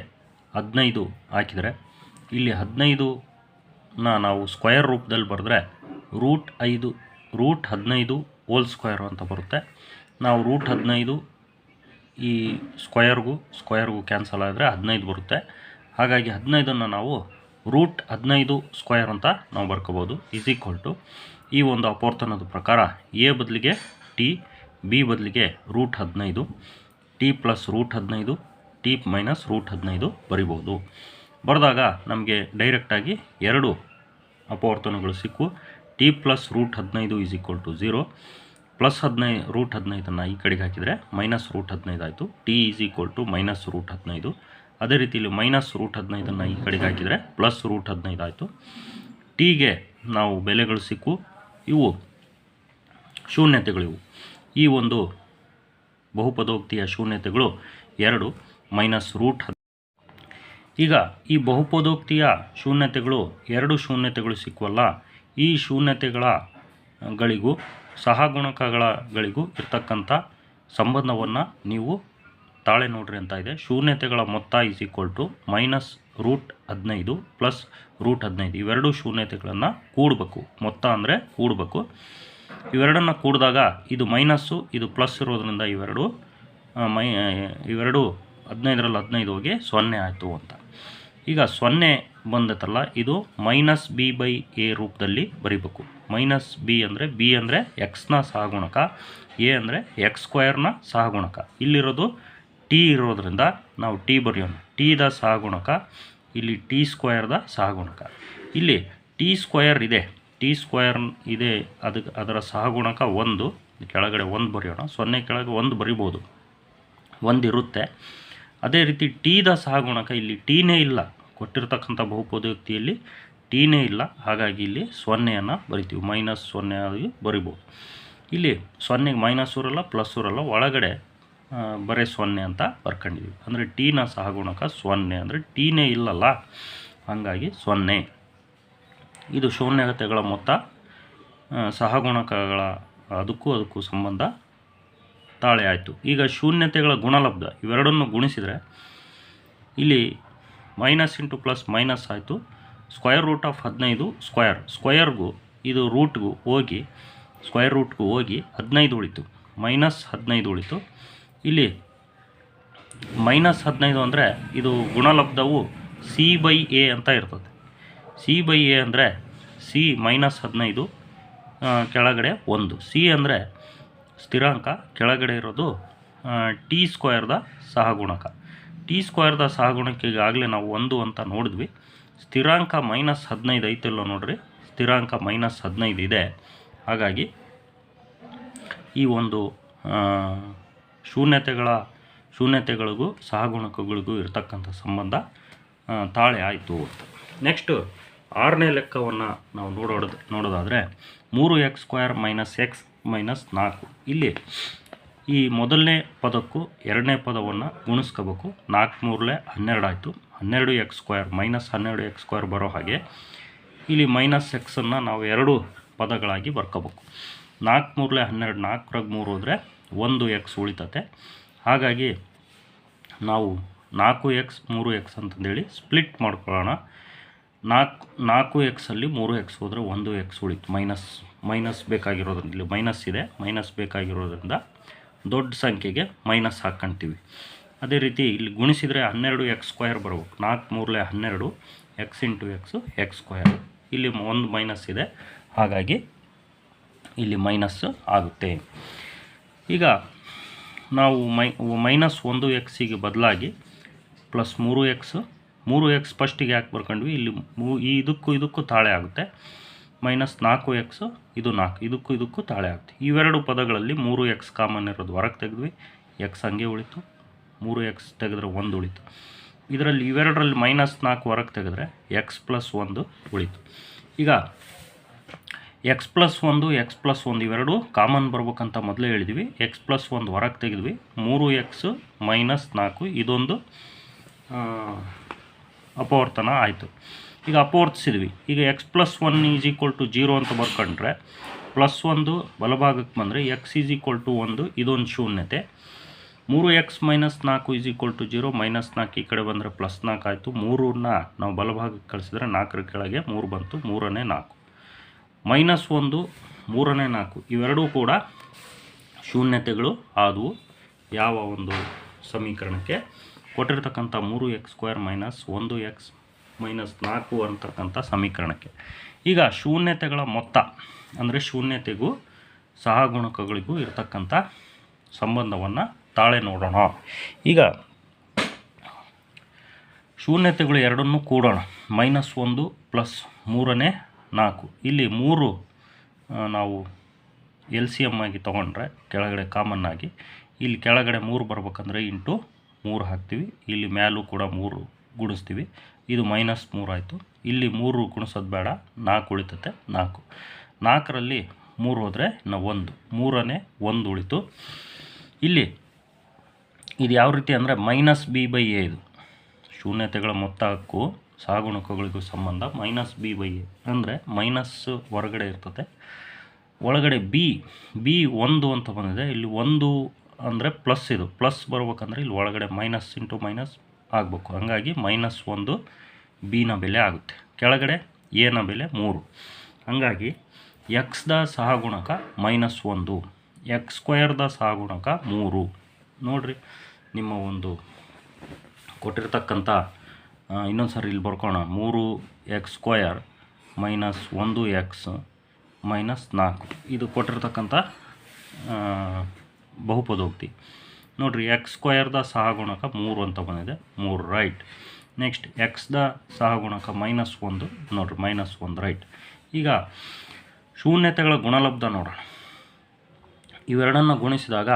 ಹದಿನೈದು ಹಾಕಿದರೆ, ಇಲ್ಲಿ ಹದಿನೈದುನ ನಾವು ಸ್ಕ್ವೇರ್ ರೂಪದಲ್ಲಿ ಬರೆದ್ರೆ ರೂಟ್ ಐದು ರೂಟ್ ಹದಿನೈದು ಹೋಲ್ ಸ್ಕ್ವೇರ್ ಅಂತ ಬರುತ್ತೆ. ನಾವು ರೂಟ್ ಹದಿನೈದು ಈ ಸ್ಕ್ವಯರ್ಗೂ ಸ್ಕ್ವಯರ್ಗೂ ಕ್ಯಾನ್ಸಲ್ ಆದರೆ ಹದಿನೈದು ಬರುತ್ತೆ. ಹಾಗಾಗಿ ಹದಿನೈದನ್ನು ನಾವು ರೂಟ್ ಹದಿನೈದು ಸ್ಕ್ವಯರ್ ಅಂತ ನಾವು ಬರ್ಕೋಬೋದು. ಈಸ್ ಈಕ್ವಲ್ ಟು ಈ ಒಂದು ಅಪೋರ್ತನದ ಪ್ರಕಾರ ಎ ಬದಲಿಗೆ ಟಿ, ಬಿ ಬದಲಿಗೆ ರೂಟ್ ಹದಿನೈದು, ಟಿ ಪ್ಲಸ್ ರೂಟ್ ಹದಿನೈದು, ಟಿ ಮೈನಸ್ ರೂಟ್ ಹದಿನೈದು ಬರಿಬೋದು. ಬರೆದಾಗ ನಮಗೆ ಡೈರೆಕ್ಟಾಗಿ ಎರಡು ಅಪವರ್ತನಗಳು ಸಿಕ್ಕು. ಟಿ ಪ್ಲಸ್ ರೂಟ್ ಹದಿನೈದು is equal to zero. Plus ಹದಿನೈದು ರೂಟ್ ಹದಿನೈದನ್ನು ಈ ಕಡೆಗೆ ಹಾಕಿದರೆ ಮೈನಸ್ ರೂಟ್ ಹದಿನೈದು ಆಯಿತು. T is equal to minus root ಹದಿನೈದು. ಅದೇ ರೀತಿ ಇಲ್ಲಿ ಮೈನಸ್ ರೂಟ್ ಹದಿನೈದನ್ನು ಈ ಕಡೆಗೆ ಹಾಕಿದರೆ ಪ್ಲಸ್ ರೂಟ್ ಹದಿನೈದು ಆಯಿತು. ಟಿಗೆ ನಾವು ಬೆಲೆಗಳು ಸಿಕ್ಕು. ಇವು ಶೂನ್ಯತೆಗಳಿವು ಈ ಒಂದು ಬಹುಪದೋಕ್ತಿಯ ಶೂನ್ಯತೆಗಳು ಎರಡು ಮೈನಸ್ ರೂಟ್ ಈಗ ಈ ಬಹುಪದೋಕ್ತಿಯ ಶೂನ್ಯತೆಗಳು ಎರಡು ಶೂನ್ಯತೆಗಳು ಸಿಕ್ಕುವಲ್ಲ ಈ ಶೂನ್ಯತೆಗಳ, ಗಳಿಗೂ ಸಹಗುಣಕಗಳ ಗಳಿಗೂ ಇರ್ತಕ್ಕಂಥ ಸಂಬಂಧವನ್ನು ನೀವು ತಾಳೆ ನೋಡ್ರಿ ಅಂತ ಇದೆ. ಶೂನ್ಯತೆಗಳ ಮೊತ್ತ is equal to minus root ಹದಿನೈದು ಪ್ಲಸ್ ರೂಟ್ ಹದಿನೈದು. ಇವೆರಡು ಶೂನ್ಯತೆಗಳನ್ನು ಕೂಡಬೇಕು. ಮೊತ್ತ ಅಂದರೆ ಕೂಡಬೇಕು. ಇವೆರಡನ್ನು ಕೂಡಿದಾಗ ಇದು ಮೈನಸ್ಸು ಇದು ಪ್ಲಸ್ ಇರೋದ್ರಿಂದ ಇವೆರಡು ಮೈ ಇವೆರಡು ಹದಿನೈದರಲ್ಲಿ ಹದಿನೈದು ಹೋಗಿ ಸೊನ್ನೆ ಆಯಿತು ಅಂತ. ಈಗ ಸೊನ್ನೆ ಬಂದತಲ್ಲ, ಇದು ಮೈನಸ್ ಬಿ ಬೈ ಎ ರೂಪದಲ್ಲಿ ಬರೀಬೇಕು. ಮೈನಸ್ ಬಿ ಅಂದರೆ ಬಿ ಅಂದರೆ ಎಕ್ಸ್ನ ಸಹಗುಣಕ ಎ ಅಂದರೆ ಎಕ್ಸ್ ಸ್ಕ್ವಯರ್ನ ಸಹಗುಣಕ. ಇಲ್ಲಿರೋದು ಟಿ ಇರೋದ್ರಿಂದ ನಾವು ಟಿ ಬರೆಯೋಣ. ಟಿದ ಸಹಗುಣಕ ಇಲ್ಲಿ ಟಿ ಸ್ಕ್ವಯರ್ದ ಸಹಗುಣಕ ಇಲ್ಲಿ ಟಿ ಸ್ಕ್ವಯರ್ ಇದೆ. ಟಿ ಸ್ಕ್ವಯರ್ ಇದೆ ಅದಕ್ಕೆ ಅದರ ಸಹಗುಣಕ ಒಂದು. ಕೆಳಗಡೆ ಒಂದು ಬರೆಯೋಣ. ಸೊನ್ನೆ ಕೆಳಗೆ ಒಂದು ಬರಿಬೋದು. ಒಂದು ಇರುತ್ತೆ. ಅದೇ ರೀತಿ ಟೀದ ಸಹಗುಣಕ ಇಲ್ಲಿ ಟೀನೇ ಇಲ್ಲ. ಕೊಟ್ಟಿರ್ತಕ್ಕಂಥ ಬಹುಪದೋಕ್ತಿಯಲ್ಲಿ ಟೀನೇ ಇಲ್ಲ. ಹಾಗಾಗಿ ಇಲ್ಲಿ ಸೊನ್ನೆಯನ್ನು ಬರಿತೀವಿ. ಮೈನಸ್ ಸೊನ್ನೆ ಆಗಿ ಬರಿಬೋದು. ಇಲ್ಲಿ ಸೊನ್ನೆಗೆ ಮೈನಸ್ ಊರಲ್ಲ ಪ್ಲಸ್ ಊರಲ್ಲ ಒಳಗಡೆ ಬರೀ ಸೊನ್ನೆ ಅಂತ ಬರ್ಕೊಂಡಿದ್ದೀವಿ ಅಂದರೆ ಟೀನ ಸಹಗುಣಕ ಸೊನ್ನೆ ಅಂದರೆ ಟೀನೇ ಇಲ್ಲಲ್ಲ. ಹಾಗಾಗಿ ಸೊನ್ನೆ. ಇದು ಶೂನ್ಯತೆಗಳ ಮೊತ್ತ ಸಹಗುಣಕಗಳ ಅದಕ್ಕೂ ಅದಕ್ಕೂ ಸಂಬಂಧ ತಾಳೆ ಆಯಿತು. ಈಗ ಶೂನ್ಯತೆಗಳ ಗುಣಲಬ್ಧ ಇವೆರಡನ್ನು ಗುಣಿಸಿದರೆ ಇಲ್ಲಿ ಮೈನಸ್ ಇಂಟು ಪ್ಲಸ್ ಮೈನಸ್ ಆಯಿತು. ಸ್ಕ್ವಯರ್ ರೂಟ್ ಆಫ್ ಹದಿನೈದು ಸ್ಕ್ವಯರ್ ಸ್ಕ್ವಯರ್ಗೂ ಇದು ರೂಟ್ಗೂ ಹೋಗಿ ಸ್ಕ್ವಯರ್ ರೂಟ್ಗೂ ಹೋಗಿ ಹದಿನೈದು ಉಳಿತು. ಮೈನಸ್ ಹದಿನೈದು ಉಳಿತು. ಇಲ್ಲಿ ಮೈನಸ್ ಹದಿನೈದು ಅಂದರೆ ಇದು ಗುಣಲಬ್ಧವು ಸಿ ಬೈ ಎ ಅಂತ ಇರ್ತದೆ. ಸಿ ಬೈ ಎ ಅಂದರೆ ಸಿ ಮೈನಸ್ ಹದಿನೈದು ಕೆಳಗಡೆ ಒಂದು. ಸಿ ಅಂದರೆ ಸ್ಥಿರಾಂಕ, ಕೆಳಗಡೆ ಇರೋದು ಟಿ ಸ್ಕ್ವೇರ್ದ ಸಹಗುಣಕ. ಟಿ ಸ್ಕ್ವಯರ್ದ ಸಹಗುಣಕ್ಕೆ ಈಗಾಗಲೇ ನಾವು ಒಂದು ಅಂತ ನೋಡಿದ್ವಿ. ಸ್ಥಿರಾಂಕ ಮೈನಸ್ ಹದಿನೈದು ಐತಿಲ್ಲ ನೋಡ್ರಿ. ಸ್ಥಿರಾಂಕ ಮೈನಸ್ ಹದಿನೈದು ಇದೆ. ಹಾಗಾಗಿ ಈ ಒಂದು ಶೂನ್ಯತೆಗಳ, ಶೂನ್ಯತೆಗಳಿಗೂ ಸಹಗುಣಕಗಳಿಗೂ ಇರತಕ್ಕಂಥ ಸಂಬಂಧ ತಾಳೆ ಆಯಿತು ಅಂತ. ನೆಕ್ಸ್ಟು ಆರನೇ ಲೆಕ್ಕವನ್ನು ನಾವು ನೋಡೋದು, ನೋಡೋದಾದರೆ ಮೂರು x square minus x minus ನಾಲ್ಕು. ಇಲ್ಲಿ ಈ ಮೊದಲನೇ ಪದಕ್ಕೂ ಎರಡನೇ ಪದವನ್ನು ಗುಣಿಸ್ಕೋಬೇಕು. ನಾಲ್ಕು ಮೂರಲೆ ಹನ್ನೆರಡು ಆಯಿತು. ಹನ್ನೆರಡು ಎಕ್ಸ್ ಸ್ಕ್ವೇರ್ ಮೈನಸ್ ಹನ್ನೆರಡು ಎಕ್ಸ್ ಸ್ಕ್ವೇರ್ ಬರೋ ಹಾಗೆ ಇಲ್ಲಿ ಮೈನಸ್ ಎಕ್ಸನ್ನು ನಾವು ಎರಡು ಪದಗಳಾಗಿ ಬರ್ಕೋಬೇಕು. ನಾಲ್ಕು ಮೂರಲೆ ಹನ್ನೆರಡು, ನಾಲ್ಕರಾಗ ಮೂರು ಹೋದರೆ ಒಂದು ಎಕ್ಸ್ ಉಳಿತತೆ. ಹಾಗಾಗಿ ನಾವು ನಾಲ್ಕು ಎಕ್ಸ್ ಮೂರು ಎಕ್ಸ್ ಅಂತಂದೇಳಿ ಸ್ಪ್ಲಿಟ್ ಮಾಡ್ಕೊಳ್ಳೋಣ. ನಾಲ್ಕು ನಾಲ್ಕು ಎಕ್ಸಲ್ಲಿ ಮೂರು ಎಕ್ಸ್ ಹೋದರೆ ಒಂದು ಎಕ್ಸ್ ಉಳಿತು. ಮೈನಸ್ ಮೈನಸ್ ಬೇಕಾಗಿರೋದ್ರಿಂದ ಇಲ್ಲಿ ಮೈನಸ್ ಇದೆ. ಮೈನಸ್ ಬೇಕಾಗಿರೋದ್ರಿಂದ ದೊಡ್ಡ ಸಂಖ್ಯೆಗೆ ಮೈನಸ್ ಹಾಕ್ಕೊಂತೀವಿ. ಅದೇ ರೀತಿ ಇಲ್ಲಿ ಗುಣಿಸಿದರೆ ಹನ್ನೆರಡು ಎಕ್ಸ್ ಸ್ಕ್ವಯರ್ ಬರಬೇಕು. ನಾಲ್ಕು ಮೂರಲೆ ಹನ್ನೆರಡು x into x x square ಇಲ್ಲಿ ಒಂದು ಮೈನಸ್ ಇದೆ. ಹಾಗಾಗಿ ಇಲ್ಲಿ ಮೈನಸ್ಸು ಆಗುತ್ತೆ. ಈಗ ನಾವು ಮೈ ಮೈನಸ್ ಒಂದು ಎಕ್ಸಿಗೆ ಬದಲಾಗಿ ಪ್ಲಸ್ ಮೂರು ಎಕ್ಸ್ ಮೂರು ಎಕ್ಸ್ ಫಸ್ಟಿಗೆ ಯಾಕೆ ಬರ್ಕೊಂಡ್ವಿ? ಇಲ್ಲಿ ಮೂ ಈ ಇದಕ್ಕೂ ಇದಕ್ಕೂ ತಾಳೆ ಆಗುತ್ತೆ. ಮೈನಸ್ ನಾಲ್ಕು ಎಕ್ಸ್ ಇದು ನಾಲ್ಕು, ಇದಕ್ಕೂ ಇದಕ್ಕೂ ತಾಳೆ ಆಗುತ್ತೆ. ಇವೆರಡು ಪದಗಳಲ್ಲಿ ಮೂರು ಎಕ್ಸ್ ಕಾಮನ್ ಇರೋದು. ಹೊರಗೆ ತೆಗೆದ್ವಿ. ಎಕ್ಸ್ ಹಂಗೆ ಉಳಿತು. ಮೂರು ಎಕ್ಸ್ ತೆಗೆದ್ರೆ ಒಂದು ಉಳಿತು. ಇದರಲ್ಲಿ ಇವೆರಡರಲ್ಲಿ ಮೈನಸ್ ನಾಲ್ಕು ಹೊರಗೆ ತೆಗೆದ್ರೆ ಎಕ್ಸ್ ಪ್ಲಸ್ ಒಂದು ಉಳಿತು. ಈಗ ಎಕ್ಸ್ ಪ್ಲಸ್ ಒಂದು ಎಕ್ಸ್ ಪ್ಲಸ್ ಒಂದು ಇವೆರಡು ಕಾಮನ್ ಬರ್ಬೇಕಂತ ಮೊದಲೇ ಹೇಳಿದ್ವಿ. ಎಕ್ಸ್ ಪ್ಲಸ್ ಒಂದು ಹೊರಗೆ ತೆಗೆದ್ವಿ. ಮೂರು ಎಕ್ಸ್ ಮೈನಸ್ ನಾಲ್ಕು ಇದೊಂದು ಅಪವರ್ತನ ಆಯಿತು. ಈಗ ಅಪವರ್ತಿಸಿದ್ವಿ. ಈಗ x plus one is equal to zero ಅಂತ ಬರ್ಕೊಂಡ್ರೆ ಪ್ಲಸ್ ಒಂದು ಬಲಭಾಗಕ್ಕೆ ಬಂದರೆ ಎಕ್ಸ್ ಈಸ್ ಈಕ್ವಲ್ ಟು ಒಂದು ಇದೊಂದು ಶೂನ್ಯತೆ. ಮೂರು ಎಕ್ಸ್ ಮೈನಸ್ ನಾಲ್ಕು is equal to zero minus ನಾಲ್ಕು ಈ ಕಡೆ ಬಂದರೆ ಪ್ಲಸ್ ನಾಲ್ಕು ಆಯಿತು. ಮೂರನ್ನ ನಾವು ಬಲಭಾಗಕ್ಕೆ ಕಳಿಸಿದ್ರೆ ನಾಲ್ಕರ ಕೆಳಗೆ ಮೂರು ಬಂತು. ಮೂರನೇ ನಾಲ್ಕು. ಮೈನಸ್ ಒಂದು, ಮೂರನೇ ನಾಲ್ಕು, ಇವೆರಡೂ ಕೂಡ ಶೂನ್ಯತೆಗಳು ಆದವು. ಯಾವ ಒಂದು ಸಮೀಕರಣಕ್ಕೆ? ಕೊಟ್ಟಿರ್ತಕ್ಕಂಥ ಮೂರು ಎಕ್ಸ್ ಸ್ಕ್ವೇರ್ ಮೈನಸ್ ಒಂದು ಎಕ್ಸ್ ಮೈನಸ್ ನಾಲ್ಕು ಅಂತಕ್ಕಂಥ ಸಮೀಕರಣಕ್ಕೆ. ಈಗ ಶೂನ್ಯತೆಗಳ ಮೊತ್ತ, ಅಂದರೆ ಶೂನ್ಯತೆಗೂ ಸಹಗುಣಕಗಳಿಗೂ ಇರತಕ್ಕಂಥ ಸಂಬಂಧವನ್ನು ತಾಳೆ ನೋಡೋಣ. ಈಗ ಶೂನ್ಯತೆಗಳು ಎರಡನ್ನೂ ಕೂಡೋಣ. ಮೈನಸ್ ಒಂದು ಪ್ಲಸ್ ಮೂರನೇ ನಾಲ್ಕು. ಇಲ್ಲಿ ಮೂರು ನಾವು ಎಲ್ ಸಿ ಎಂ ಆಗಿ ತೊಗೊಂಡ್ರೆ ಕೆಳಗಡೆ ಕಾಮನ್ ಆಗಿ, ಇಲ್ಲಿ ಕೆಳಗಡೆ ಮೂರು ಬರ್ಬೇಕಂದ್ರೆ ಇಂಟು ಮೂರು ಹಾಕ್ತೀವಿ. ಇಲ್ಲಿ ಮ್ಯಾಲೂ ಕೂಡ ಮೂರು ಗುಣಿಸ್ತೀವಿ ಇದು ಮೈನಸ್ ಮೂರು ಆಯಿತು. ಇಲ್ಲಿ ಮೂರು ಗುಣಿಸೋದು ಬೇಡ, ನಾಲ್ಕು ಉಳಿತತೆ, ನಾಲ್ಕು. ನಾಲ್ಕರಲ್ಲಿ ಮೂರು ಹೋದರೆ ನಾವು ಒಂದು. ಮೂರನೇ ಒಂದು ಉಳಿತು. ಇಲ್ಲಿ ಇದು ಯಾವ ರೀತಿ ಅಂದರೆ ಮೈನಸ್ ಬಿ ಬೈ ಎ ಇದು. ಶೂನ್ಯತೆಗಳ ಮೊತ್ತಕ್ಕೂ ಸಹಗುಣಕಗಳಿಗೂ ಸಂಬಂಧ ಮೈನಸ್ ಬಿ ಬೈ ಎ ಅಂದರೆ ಮೈನಸ್ ಹೊರಗಡೆ ಇರ್ತದೆ. ಒಳಗಡೆ ಬಿ ಬಿ ಒಂದು ಅಂತ ಬಂದಿದೆ. ಇಲ್ಲಿ ಒಂದು ಅಂದರೆ ಪ್ಲಸ್ ಇದು. ಪ್ಲಸ್ ಬರ್ಬೇಕಂದ್ರೆ ಇಲ್ಲಿ ಒಳಗಡೆ ಮೈನಸ್ ಇಂಟು ಮೈನಸ್ ಆಗಬೇಕು. ಹಾಗಾಗಿ ಮೈನಸ್ ಒಂದು ಬಿನ ಬೆಲೆ ಆಗುತ್ತೆ. ಕೆಳಗಡೆ ಎನ ಬೆಲೆ ಮೂರು. ಹಾಗಾಗಿ ಎಕ್ಸ್ದ ಸಹಗುಣಕ ಮೈನಸ್ ಒಂದು. ಎಕ್ಸ್ ಸ್ಕ್ವಯರ್ದ ಸಹಗುಣಕ ಮೂರು. ನೋಡಿರಿ ನಿಮ್ಮ ಒಂದು ಕೊಟ್ಟಿರ್ತಕ್ಕಂಥ ಇನ್ನೊಂದು ಸಾರಿ ಇಲ್ಲಿ ಬರ್ಕೋಣ ಮೂರು ಎಕ್ಸ್ ಸ್ಕ್ವಯರ್ ಮೈನಸ್ ಒಂದು ಎಕ್ಸ್ ಮೈನಸ್ ನಾಲ್ಕು. ಇದು ಕೊಟ್ಟಿರ್ತಕ್ಕಂಥ ಬಹುಪದೋಕ್ತಿ ನೋಡಿರಿ, ಎಕ್ಸ್ ಸ್ಕ್ವಯರ್ದ ಸಹಗುಣಕ ಮೂರು ಅಂತ ಬಂದಿದೆ. ಮೂರು ರೈಟ್. ನೆಕ್ಸ್ಟ್ ಎಕ್ಸ್ದ ಸಹಗುಣಕ ಮೈನಸ್ ಒಂದು. ನೋಡಿರಿ, ಮೈನಸ್ ಒಂದು ರೈಟ್. ಈಗ ಶೂನ್ಯತೆಗಳ ಗುಣಲಬ್ಧ ನೋಡೋಣ. ಇವೆರಡನ್ನು ಗುಣಿಸಿದಾಗ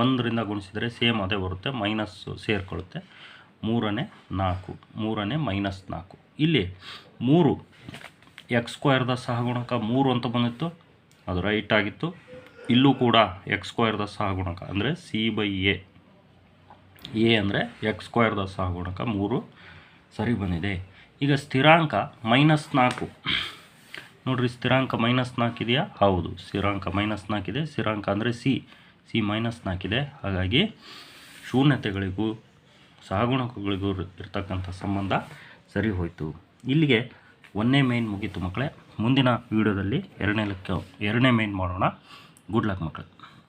ಒಂದರಿಂದ ಗುಣಿಸಿದರೆ ಸೇಮ್ ಅದೇ ಬರುತ್ತೆ ಮೈನಸ್ಸು ಸೇರಿಕೊಳ್ಳುತ್ತೆ ಮೂರನೇ ನಾಲ್ಕು, ಮೂರನೇ ಮೈನಸ್ ನಾಲ್ಕು. ಇಲ್ಲಿ ಮೂರು ಎಕ್ಸ್ ಸ್ಕ್ವೇರ್ದ ಸಹಗುಣಕ ಮೂರು ಅಂತ ಬಂದಿತ್ತು, ಅದು ರೈಟ್ ಆಗಿತ್ತು. ಇಲ್ಲೂ ಕೂಡ ಎಕ್ಸ್ ಸ್ಕ್ವೇರ್ದ ಸಹಗುಣಕ ಅಂದರೆ ಸಿ ಬೈ ಎ ಎ ಅಂದರೆ ಎಕ್ಸ್ ಸ್ಕ್ವೇರ್ದ ಸಹಗುಣಕ ಮೂರು ಸರಿ ಬಂದಿದೆ. ಈಗ ಸ್ಥಿರಾಂಕ ಮೈನಸ್ ನಾಲ್ಕು. ನೋಡಿರಿ, ಸ್ಥಿರಾಂಕ ಮೈನಸ್ ನಾಲ್ಕಿದೆಯಾ ಹೌದು, ಸ್ಥಿರಾಂಕ ಮೈನಸ್ ನಾಲ್ಕಿದೆ ಸ್ಥಿರಾಂಕ ಅಂದರೆ ಸಿ ಸಿ ಮೈನಸ್ ನಾಲ್ಕಿದೆ ಹಾಗಾಗಿ ಶೂನ್ಯತೆಗಳಿಗೂ ಸಹಗುಣಕಗಳಿಗೂ ಇರ್- ಇರ್ತಕ್ಕಂಥ ಸಂಬಂಧ ಸರಿ ಹೋಯಿತು. ಇಲ್ಲಿಗೆ ಒಂದನೇ ಮೇನ್ ಮುಗೀತು ಮಕ್ಕಳೇ. ಮುಂದಿನ ವೀಡಿಯೋದಲ್ಲಿ ಎರಡನೇ ಲೆಕ್ಕ ಎರಡನೇ ಮೇನ್ ಮಾಡೋಣ. ಗುಡ್ ಲಕ್ ಮಕ್ಕಳೇ.